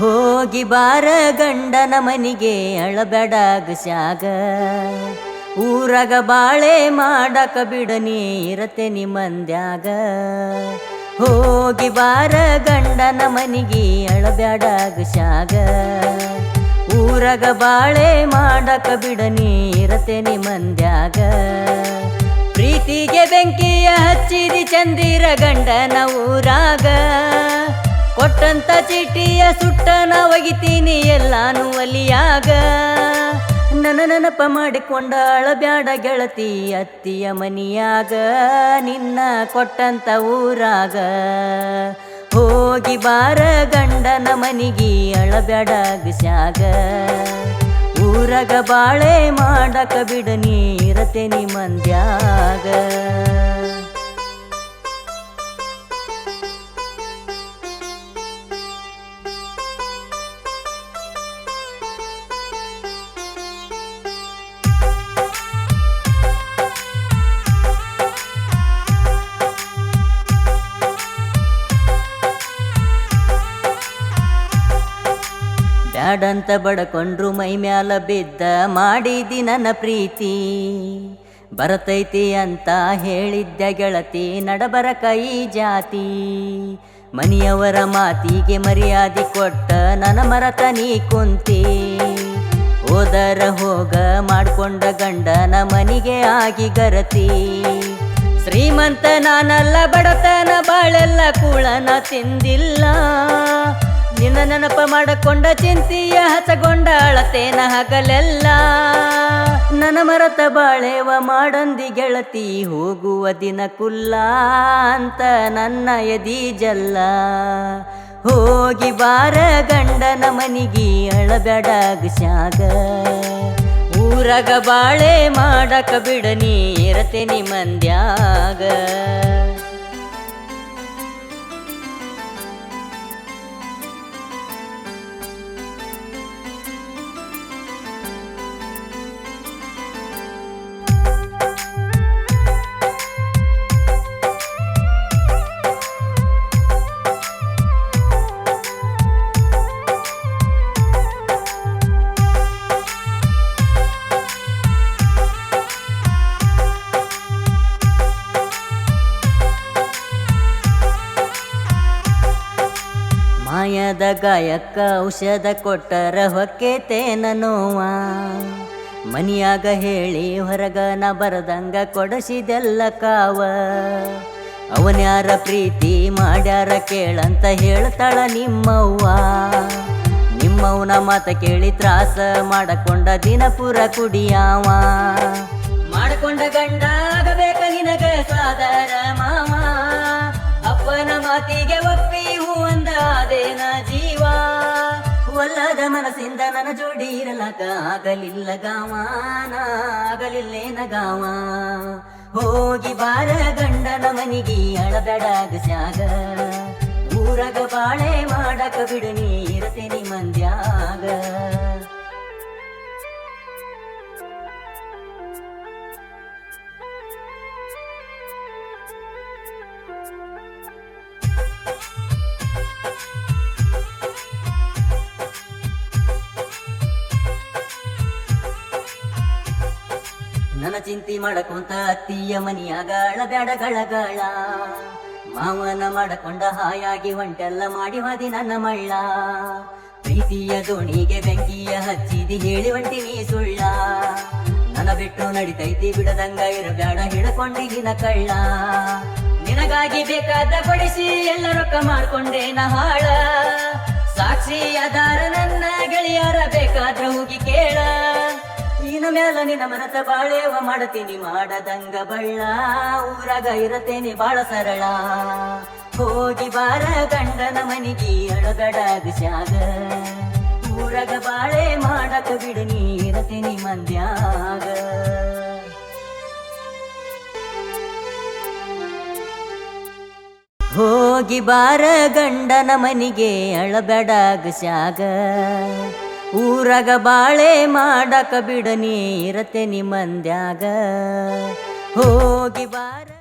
ಹೋಗಿ ಬಾರ ಗಂಡನ ಮನಿಗೆ ಅಳಬೇಡಾಗ ಸಾಗ ಊರಗ ಬಾಳೆ ಮಾಡಕ ಬಿಡನಿ ಇರತೆ ನಿಮ್ಮಂದ್ಯಾಗ. ಹೋಗಿ ಬಾರ ಗಂಡನ ಮನಿಗೆ ಅಳಬೇಡಾಗ ಸಾಗ ಊರಗ ಬಾಳೆ ಮಾಡಕ ಬಿಡನಿ ಇರತೆ ನಿಮ್ಮಂದ್ಯಾಗ. ಪ್ರೀತಿಗೆ ಬೆಂಕಿಯ ಹಚ್ಚಿದಿ ಚಂದಿರ ಗಂಡನ ಊರಾಗ. ಕೊಟ್ಟಂತ ಚೀಟಿಯ ಸುಟ್ಟನ ಒಗಿತೀನಿ ಎಲ್ಲಾನು ಒಲಿಯಾಗ ನನ್ನ ನೆನಪ ಮಾಡಿಕೊಂಡ ಅಳಬ್ಯಾಡ ಗೆಳತಿ ಅತ್ತಿಯ ಮನಿಯಾಗ. ನಿನ್ನ ಕೊಟ್ಟಂತ ಊರಾಗ. ಹೋಗಿ ಬಾರ ಗಂಡನ ಮನಿಗಿ ಅಳಬ್ಯಾಡ ಗಸ್ಯಾಗ ಊರಗ ಬಾಳೆ ಮಾಡಕ ಬಿಡ ನೀರತೆ ಮಂದ್ಯಾಗ ಬ್ಯಾಡಂತ ಬಡಕೊಂಡ್ರು ಮೈ ಮ್ಯಾಲ ಬಿದ್ದ ಮಾಡಿದಿ ನನ್ನ ಪ್ರೀತಿ. ಬರತೈತಿ ಅಂತ ಹೇಳಿದ್ದ ಗೆಳತಿ, ನಡಬರ ಕೈ ಜಾತಿ. ಮನಿಯವರ ಮಾತಿಗೆ ಮರ್ಯಾದೆ ಕೊಟ್ಟ ನನ್ನ ಮರತ ನೀ ಕುಂತಿ. ಹೋದರ ಹೋಗ ಮಾಡ್ಕೊಂಡ ಗಂಡನ ಮನಿಗೆ ಆಗಿ ಗರತಿ. ಶ್ರೀಮಂತ ನಾನಲ್ಲ, ಬಡತನ ಬಾಳೆಲ್ಲ ಕೂಳನ ತಿಂದಿಲ್ಲ. ನಿನ್ನ ನೆನಪ ಮಾಡಕೊಂಡ ಚಿಂತಿಯ ಹಸಗೊಂಡ ಅಳತೇನ ಹಗಲೆಲ್ಲ. ನನ್ನ ಮರತ ಬಾಳೆವ ಮಾಡಂದಿ ಗೆಳತಿ ಹೋಗುವ ದಿನ ಕುಲ್ಲ ಅಂತ ನನ್ನ ಎದಿ ಜಲ್ಲ. ಹೋಗಿ ಬಾರ ಗಂಡನ ಮನಿಗಿ ಅಳಬೇಡ ಶಾಗ. ಊರಗ ಬಾಳೆ ಮಾಡಕ ಬಿಡನಿ ಇರತೇನಿ ಮಂದ್ಯಾಗ. ಮಾಯದ ಗಾಯಕ್ಕ ಔಷಧ ಕೊಟ್ಟರ ಹೊಕ್ಕೇತೇನ ನೋವ ಮನಿಯಾಗ ಹೇಳಿ ಹೊರಗ ನ ಬರದಂಗ ಕೊಡಸಿದೆಲ್ಲ ಕಾವ. ಅವನ್ಯಾರ ಪ್ರೀತಿ ಮಾಡ್ಯಾರ ಕೇಳಂತ ಹೇಳ್ತಾಳ ನಿಮ್ಮವ್ವ. ನಿಮ್ಮವನ ಮಾತ ಕೇಳಿ ತ್ರಾಸ ಮಾಡಕೊಂಡ ದಿನಪುರ ಕುಡಿಯಾವ. ಮಾಡಿಕೊಂಡ ಗಂಡ ಒಲ್ಲದ ಮನಸ್ಸಿಂದ ನನ್ನ ಜೋಡಿ ಇರಲಕ ಆಗಲಿಲ್ಲ ಗಾವಾನ, ಆಗಲಿಲ್ಲೇನ ಗಾವ? ಹೋಗಿ ಬಾರ ಗಂಡನ ಮನಿಗಿ ಅಳಬೇಡಾಗ ಜಾಗ ಊರಗ ಬಾಳೆ ಮಾಡಕ ಬಿಡನಿ ಇರತೇನಿ ಮಂದ್ಯಾಗ ನನ್ನ ಚಿಂತಿ ಮಾಡಕೊಂತ ಅತ್ತಿಯ ಬ್ಯಾಡ ಗಳ ಗಳಗಳ. ಮಾವನ ಮಾಡಕೊಂಡ ಹಾಯಾಗಿ ಒಂಟೆಲ್ಲ ಮಾಡಿ ಹಾದಿ ನನ್ನ ಮಳ್ಳ. ಪ್ರೀತಿಯ ದೋಣಿಗೆ ಬೆಂಕಿಯ ಹಚ್ಚಿದಿ ಹೇಳಿ ಹೊಂಟಿನಿ ಸುಳ್ಳ. ನನ್ನ ಬಿಟ್ಟು ನಡಿತೈತಿ ಬಿಡದಂಗ ಇರಬ್ಯಾಡ ಹಿಡ್ಕೊಂಡಿಗಿನ ಕಳ್ಳ. ನಿನಗಾಗಿ ಬೇಕಾದ ಕೊಡಿಸಿ ಎಲ್ಲ ರೊಕ್ಕ ಮಾಡ್ಕೊಂಡೇನ ಹಾಳ. ಸಾಕ್ಷಿ ಅದಾರ ನನ್ನ ಗೆಳೆಯರ ಬೇಕಾದ್ರ ಹೋಗಿ ಕೇಳ. ಇನ್ನು ಮ್ಯಾಲ ನಿನ್ನ ಮರತ ಬಾಳೆವ ಮಾಡತೀನಿ, ಮಾಡದಂಗ ಬಳ್ಳ. ಊರಾಗ ಇರತೇನೆ ಬಾಳ ಸರಳ. ಹೋಗಿ ಬಾರ ಗಂಡನ ಮನಿಗೆ ಅಳಗಡಾಗ ಶಾಗ ಊರಾಗ ಬಾಳೆ ಮಾಡಕ ಬಿಡ ನೀರತೇನಿ ಮಂದ್ಯಾಗ. ಹೋಗಿ ಬಾರ ಗಂಡನ ಮನಿಗೆ ಅಳಬೇಡಾಗ ಶಾಗ ಊರಗ ಬಾಳೆ ಮಾಡಕ ಬಿಡನಿ ಇರತೆ ನಿಮ್ಮಂದ್ಯಾಗ. ಹೋಗಿ ಬಾರ